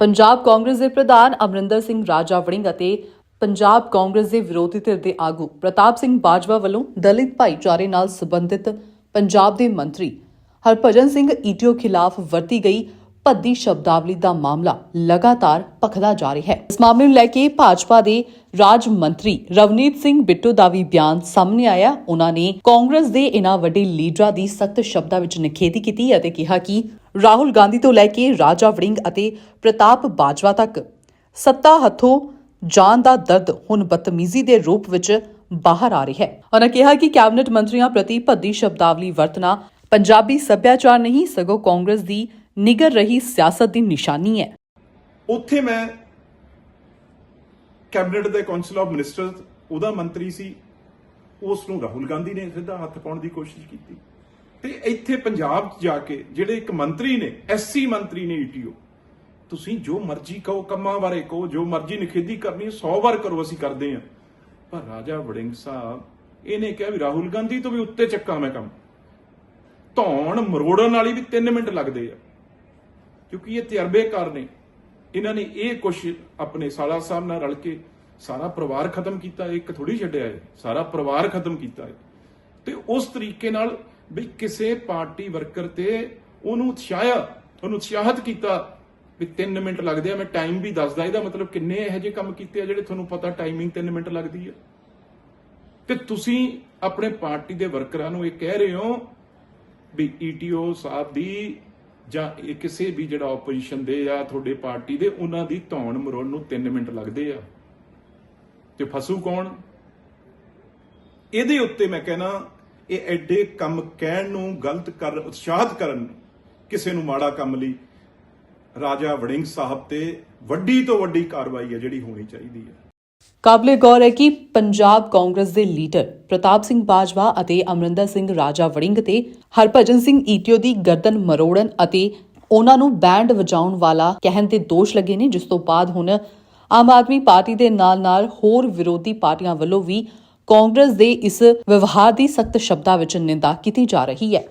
ਪੰਜਾਬ ਕਾਂਗਰਸ ਦੇ ਪ੍ਰਧਾਨ ਅਮਰਿੰਦਰ ਸਿੰਘ ਰਾਜਾ ਵੜਿੰਗ ਅਤੇ ਪੰਜਾਬ ਕਾਂਗਰਸ ਦੇ ਵਿਰੋਧੀ ਧਿਰ ਦੇ ਆਗੂ ਪ੍ਰਤਾਪ ਸਿੰਘ ਬਾਜਵਾ ਵੱਲੋਂ ਦਲਿਤ ਭਾਈਚਾਰੇ ਨਾਲ ਸੰਬੰਧਿਤ ਪੰਜਾਬ ਦੇ ਮੰਤਰੀ ਹਰਭਜਨ ਸਿੰਘ ਈਟੀਓ ਖਿਲਾਫ ਵਰਤੀ ਗਈ ਭੱਦੀ ਸ਼ਬਦਾਵਲੀ ਦਾ ਮਾਮਲਾ ਲਗਾਤਾਰ ਭਖਦਾ ਜਾ ਰਿਹਾ ਹੈ। ਇਸ ਮਾਮਲੇ ਨੂੰ ਲੈ ਕੇ ਭਾਜਪਾ ਦੇ ਰਾਜ ਮੰਤਰੀ ਰਵਨੀਤ ਸਿੰਘ ਬਿੱਟੂ ਦਾ ਵੀ ਬਿਆਨ ਸਾਹਮਣੇ ਆਇਆ। ਉਹਨਾਂ ਨੇ ਕਾਂਗਰਸ ਦੇ ਇਨ੍ਹਾਂ ਵੱਡੇ ਲੀਡਰਾਂ ਦੀ ਸਖਤ ਸ਼ਬਦਾਂ ਵਿੱਚ ਨਿਖੇਧੀ ਕੀਤੀ ਅਤੇ ਕਿਹਾ ਕਿ ਰਾਹੁਲ ਗਾਂਧੀ ਤੋਂ ਲੈ ਕੇ ਰਾਜਾ ਵੜਿੰਗ ਅਤੇ ਪ੍ਰਤਾਪ ਬਾਜਵਾ ਤੱਕ। ਸੱਤਾ ਹੱਥੋਂ ਜਾਨ ਦਾ ਦਰਦ ਹੁਣ ਬਦਤਮੀਜ਼ੀ ਦੇ ਰੂਪ ਵਿੱਚ ਬਾਹਰ ਆ ਰਿਹਾ ਹੈ। ਉਹਨਾਂ ਕਿਹਾ ਕਿ ਕੈਬਨਿਟ ਮੰਤਰੀਆਂ ਪ੍ਰਤੀ ਭੱਦੀ ਸ਼ਬਦਾਵਲੀ ਵਰਤਣਾ ਪੰਜਾਬੀ ਸੱਭਿਆਚਾਰ ਨਹੀਂ, ਸਗੋਂ ਕਾਂਗਰਸ ਦੀ ਨਿਗਰ ਰਹੀ ਸਿਆਸਤ ਦੀ ਨਿਸ਼ਾਨੀ ਹੈ। ਉੱਥੇ ਮੈਂ ਕੈਬਨਿਟ ਦੇ ਕਾਉਂਸਲ ਆਫ ਮਿਨਿਸਟਰਸ, ਉਹਦਾ ਮੰਤਰੀ ਸੀ, ਉਸ ਨੂੰ ਰਾਹੁਲ ਗਾਂਧੀ ਨੇ ਸਿੱਧਾ ਹੱਥ ਪਾਉਣ ਦੀ ਕੋਸ਼ਿਸ਼ ਕੀਤੀ। ਤੇ ਇੱਥੇ ਪੰਜਾਬ 'ਚ ਜਾ ਕੇ ਜਿਹੜੇ ਇੱਕ ਮੰਤਰੀ ਨੇ ਐਸਸੀ ਮੰਤਰੀ ਨੇ ਈਟੀਓ ਤੁਸੀਂ ਜੋ ਮਰਜ਼ੀ ਕਹੋ, ਕੰਮਾਂ ਬਾਰੇ ਕਹੋ, ਜੋ ਮਰਜ਼ੀ ਨਿਖੇਧੀ ਕਰਨੀ 100 ਵਾਰ ਕਰੋ ਅਸੀਂ ਕਰਦੇ ਹਾਂ। ਪਰ ਰਾਜਾ ਵੜਿੰਗ ਸਾਹਿਬ, ਇਹਨੇ ਕਿਹਾ ਵੀ ਰਾਹੁਲ ਗਾਂਧੀ ਤੋਂ ਵੀ ਉੱਤੇ ਚੱਕਾਂ ਮੈਂ ਕੰਮ। ਧੌਣ ਮਰੋੜਨ ਵਾਲੀ ਵੀ 3 ਮਿੰਟ ਲੱਗਦੇ ਆ। ਕਿਉਂਕਿ ਇਹ ਤਜਰਬੇਕਾਰ ਨੇ। ਇਹਨਾਂ ਨੇ ਇਹ ਕੁਛ ਆਪਣੇ ਸਾਲਾ ਸਾਹਿਬ ਨਾਲ ਰਲ ਕੇ ਸਾਰਾ ਪਰਿਵਾਰ ਖਤਮ ਕੀਤਾ, ਇੱਕ ਥੋੜੀ ਛੱਡਿਆ ਹੈ, ਸਾਰਾ ਪਰਿਵਾਰ ਖਤਮ ਕੀਤਾ ਹੈ। ਤੇ ਉਸ ਤਰੀਕੇ ਨਾਲ ਵੀ ਕਿਸੇ ਪਾਰਟੀ ਵਰਕਰ ਤੇ ਉਹਨੂੰ ਉਤਸ਼ਾਹਿਆ, ਉਹਨੂੰ ਉਤਸ਼ਾਹਿਤ ਕੀਤਾ ਵੀ 3 ਮਿੰਟ ਲੱਗਦੇ ਆ, ਮੈਂ ਟਾਈਮ ਵੀ ਦੱਸਦਾ, ਇਹਦਾ ਮਤਲਬ ਕਿੰਨੇ ਇਹੋ ਜਿਹੇ ਕੰਮ ਕੀਤੇ ਆ ਜਿਹੜੇ ਤੁਹਾਨੂੰ ਪਤਾ ਟਾਈਮਿੰਗ 3 ਮਿੰਟ ਲੱਗਦੀ ਆ। ਤੇ ਤੁਸੀਂ ਆਪਣੇ ਪਾਰਟੀ ਦੇ ਵਰਕਰਾਂ ਨੂੰ ਇਹ ਕਹਿ ਰਹੇ ਹੋ ਵੀ ਈਟੀਓ ਸਾਹਿਬ ਦੀ ਜਾਂ ਇਹ ਕਿਸੇ ਵੀ ਜਿਹੜਾ ਆਪੋਜੀਸ਼ਨ ਦੇ ਜਾਂ ਤੁਹਾਡੇ ਪਾਰਟੀ ਦੇ, ਉਹਨਾਂ ਦੀ ਧੌਣ ਮਰੋਣ ਨੂੰ 3 ਮਿੰਟ ਲੱਗਦੇ ਆ। ਤੇ ਫਸੂ ਕੌਣ? ਇਹਦੇ ਉੱਤੇ ਮੈਂ ਕਹਿਣਾ ਇਹ ਐਡੇ ਕੰਮ ਕਹਿਣ ਨੂੰ, ਗਲਤ ਕਰ ਉਤਸ਼ਾਹਿਤ ਕਰਨ ਕਿਸੇ ਨੂੰ ਮਾੜਾ ਕੰਮ ਲਈ, ਰਾਜਾ ਵੜਿੰਗ ਸਾਹਿਬ ਤੇ ਵੱਡੀ ਤੋਂ ਵੱਡੀ ਕਾਰਵਾਈ ਹੈ ਜਿਹੜੀ ਹੋਣੀ ਚਾਹੀਦੀ ਹੈ। ਕਾਬਲੇ ਗੌਰ ਹੈ ਕਿ ਪੰਜਾਬ ਕਾਂਗਰਸ ਦੇ ਲੀਡਰ ਪ੍ਰਤਾਪ ਸਿੰਘ ਬਾਜਵਾ ਅਤੇ ਅਮਰਿੰਦਰ ਸਿੰਘ ਰਾਜਾ ਵੜਿੰਗ ਤੇ ਹਰਭਜਨ ਸਿੰਘ ਈਟੀਓ ਦੀ ਗਰਦਨ ਮਰੋੜਨ ਅਤੇ ਉਹਨਾਂ ਨੂੰ ਬੈਂਡ ਵਜਾਉਣ ਵਾਲਾ ਕਹਿਣ ਤੇ ਦੋਸ਼ ਲੱਗੇ ਨੇ, ਜਿਸ ਤੋਂ ਬਾਅਦ ਹੁਣ ਆਮ ਆਦਮੀ ਪਾਰਟੀ ਦੇ ਨਾਲ-ਨਾਲ ਹੋਰ ਵਿਰੋਧੀ ਪਾਰਟੀਆਂ ਵੱਲੋਂ ਵੀ ਕਾਂਗਰਸ ਦੇ ਇਸ ਵਿਵਹਾਰ ਦੀ ਸਖਤ ਸ਼ਬਦਾਂ ਵਿੱਚ ਨਿੰਦਾ ਕੀਤੀ ਜਾ ਰਹੀ ਹੈ।